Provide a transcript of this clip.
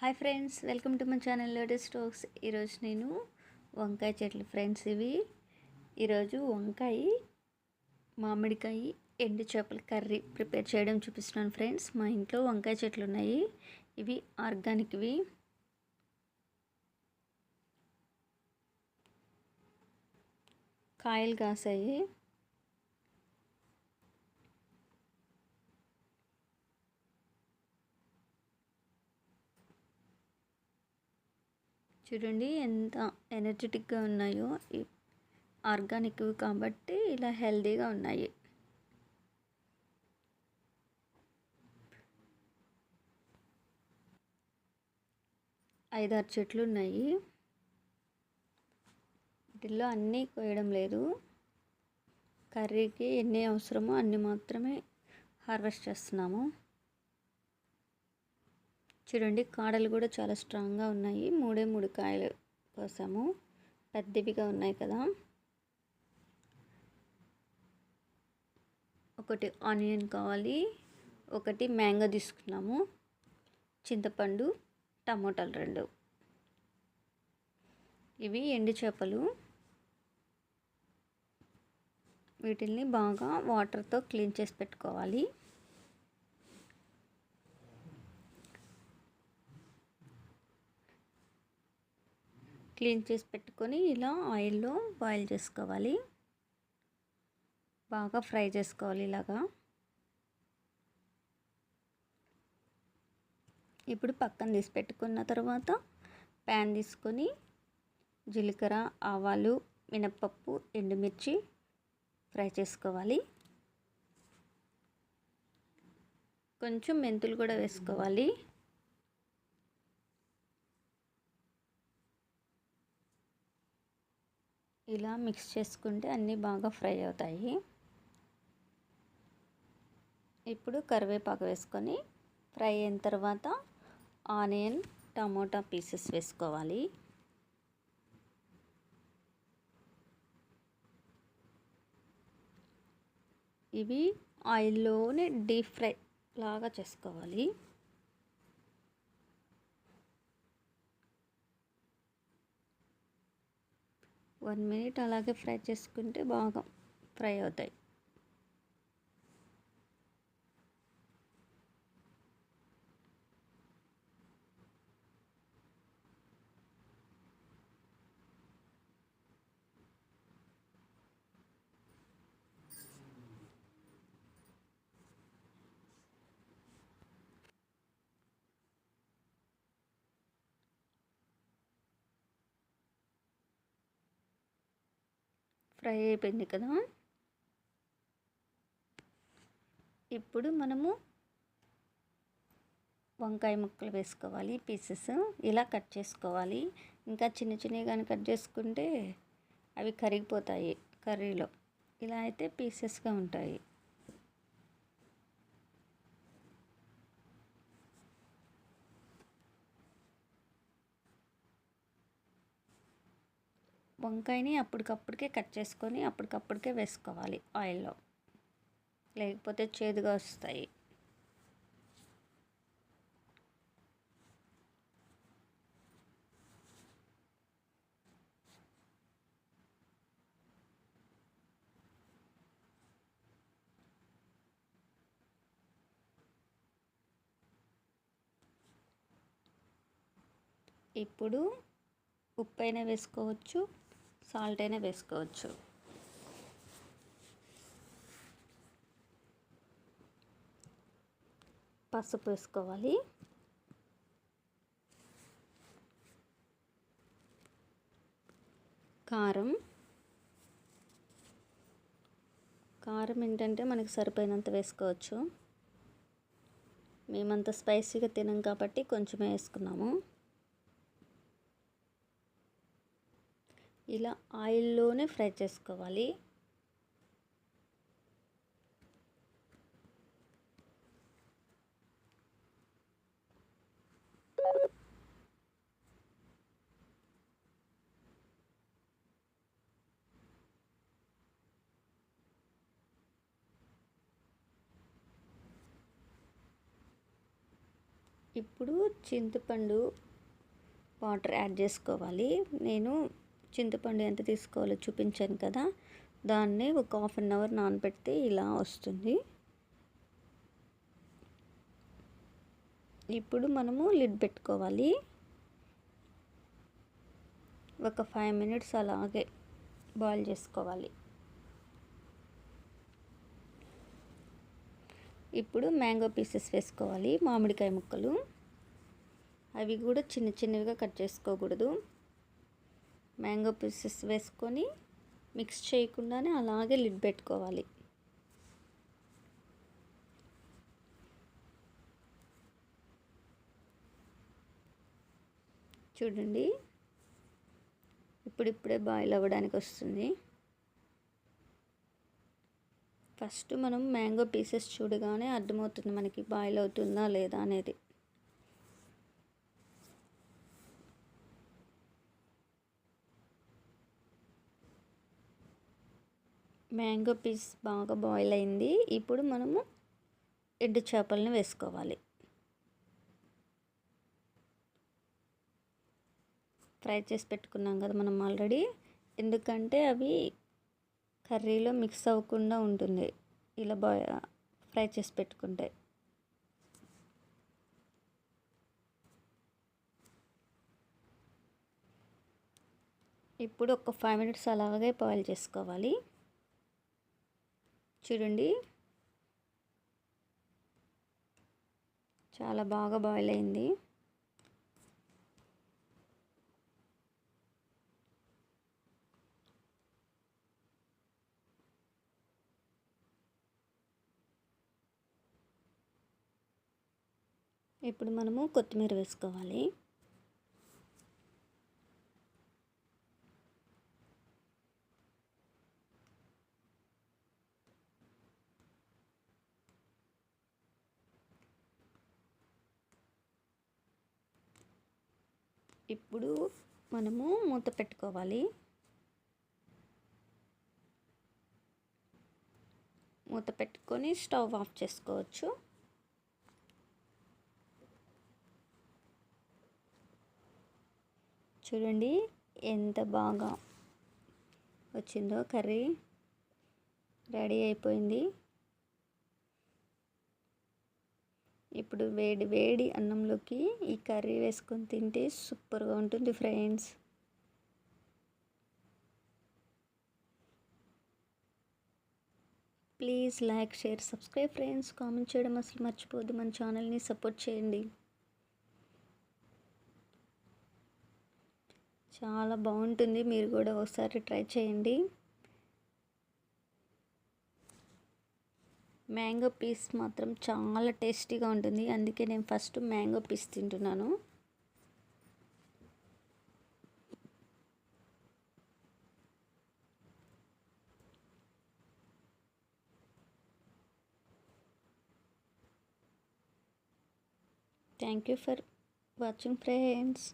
Hi friends welcome to my channel latest Stokes. ఈరోజు నేను వంకాయ చెట్లు ఫ్రెండ్స్ ఇవి. ఈరోజు వంకాయ మామిడికాయ ఎండు చేపల కర్రీ ప్రిపేర్ చేయడం చూపిస్తున్నాను ఫ్రెండ్స్. మా ఇంట్లో వంకాయ చెట్లు ఉన్నాయి. ఇవి ఆర్గానిక్వి కాయలు కాసాయి. చూడండి ఎంత ఎనర్జెటిక్గా ఉన్నాయో. ఆర్గానిక్ కాబట్టి ఇలా హెల్తీగా ఉన్నాయి. ఐదారు చెట్లు ఉన్నాయి. వీటిల్లో అన్నీ కోయడం లేదు. కర్రీకి ఎన్ని అవసరమో అన్ని మాత్రమే హార్వెస్ట్ చేస్తున్నాము. చూడండి కాడలు కూడా చాలా స్ట్రాంగ్గా ఉన్నాయి. మూడే మూడు కాయలు కోసాము. పెద్దవిగా ఉన్నాయి కదా. ఒకటి ఆనియన్ కావాలి. ఒకటి మ్యాంగో తీసుకున్నాము. చింతపండు టమోటాలు రెండు. ఇవి ఎండు చేపలు. వీటిల్ని బాగా వాటర్తో క్లీన్ చేసి పెట్టుకోవాలి. క్లీన్ చేసి పెట్టుకొని ఇలా ఆయిల్లో బాయిల్ చేసుకోవాలి. బాగా ఫ్రై చేసుకోవాలి ఇలాగా. ఇప్పుడు పక్కన తీసి పెట్టుకున్న తర్వాత ప్యాన్ తీసుకొని జీలకర్ర ఆవాలు మినప్పప్పు ఎండుమిర్చి ఫ్రై చేసుకోవాలి. కొంచెం మెంతులు కూడా వేసుకోవాలి. ఇలా మిక్స్ చేసుకుంటే అన్నీ బాగా ఫ్రై అవుతాయి. ఇప్పుడు కరివేపాకు వేసుకొని ఫ్రై అయిన తర్వాత ఆనియన్ టమోటా పీసెస్ వేసుకోవాలి. ఇవి ఆయిల్లోనే డీప్ ఫ్రై లాగా చేసుకోవాలి. వన్ మినిట్ అలాగే ఫ్రై చేసుకుంటే బాగా ఫ్రై అవుతాయి. ఫ్రై అయిపోయింది కదా. ఇప్పుడు మనము వంకాయ ముక్కలు వేసుకోవాలి పీసెస్ ఇలా కట్ చేసుకోవాలి. ఇంకా చిన్న చిన్నవి కానీ కట్ చేసుకుంటే అవి కరిగిపోతాయి కర్రీలో. ఇలా అయితే పీసెస్గా ఉంటాయి. వంకాయని అప్పటికప్పటికే కట్ చేసుకొని అప్పటికప్పటికే వేసుకోవాలి ఆయిల్లో. లేకపోతే చేదుగా వస్తాయి. ఇప్పుడు ఉప్పు అయినా వేసుకోవచ్చు. సాల్ట్ అయినా వేసుకోవచ్చు. పసుపు వేసుకోవాలి. కారం. కారం ఏంటంటే మనకి సరిపోయినంత వేసుకోవచ్చు. మేమంత స్పైసీగా తినం కాబట్టి కొంచెమే వేసుకున్నాము. ఇలా ఆయిల్లోనే ఫ్రై చేసుకోవాలి. ఇప్పుడు చింతపండు వాటర్ యాడ్ చేసుకోవాలి. నేను చింతపండు ఎంత తీసుకోవాలో చూపించాను కదా దాన్ని ఒక హాఫ్ అన్ అవర్ నానబెడితే ఇలా వస్తుంది. ఇప్పుడు మనము లిడ్ పెట్టుకోవాలి. ఒక ఫైవ్ మినిట్స్ అలాగే బాయిల్ చేసుకోవాలి. ఇప్పుడు మ్యాంగో పీసెస్ వేసుకోవాలి మామిడికాయ ముక్కలు. అవి కూడా చిన్న చిన్నవిగా కట్ చేసుకోకూడదు. మ్యాంగో పీసెస్ వేసుకొని మిక్స్ చేయకుండానే అలాగే లిడ్ పెట్టుకోవాలి. చూడండి. ఇప్పుడిప్పుడే బాయిల్ అవ్వడానికి వస్తుంది. ఫస్ట్ మనం మ్యాంగో పీసెస్ చూడగానే అర్థమవుతుంది మనకి బాయిల్ అవుతుందా లేదా అనేది. మ్యాంగో పీస్ బాగా బాయిల్ అయింది. ఇప్పుడు మనము ఎడ్డు చేపలను వేసుకోవాలి. ఫ్రై చేసి పెట్టుకున్నాం కదా మనం ఆల్రెడీ. ఎందుకంటే అవి కర్రీలో మిక్స్ అవ్వకుండా ఉంటుంది. ఇలా బాయ్ ఫ్రై చేసి పెట్టుకుంటే. ఇప్పుడు ఒక ఫైవ్ మినిట్స్ అలాగే బాయిల్ చేసుకోవాలి. చూడండి. చాలా బాగా బాయిల్ అయింది. ఇప్పుడు మనము కొత్తిమీర వేసుకోవాలి. ఇప్పుడు మనము మూత పెట్టుకోవాలి. మూత పెట్టుకొని స్టవ్ ఆఫ్ చేసుకోవచ్చు. చూడండి ఎంత బాగా వచ్చిందో కర్రీ రెడీ అయిపోయింది. ఇప్పుడు వేడి వేడి అన్నంలోకి ఈ కర్రీ వేసుకొని తింటే సూపర్గా ఉంటుంది friends. Please like share subscribe friends. Comment చేయడం అసలు మర్చిపోద్దు మన ఛానల్ని సపోర్ట్ చేయండి. చాలా బాగుంటుంది. మీరు కూడా ఒకసారి ట్రై చేయండి. మ్యాంగో పీస్ మాత్రం చాలా టేస్టీగా ఉంటుంది. అందుకే నేను ఫస్ట్ మ్యాంగో పీస్ తింటున్నాను. Thank you for watching friends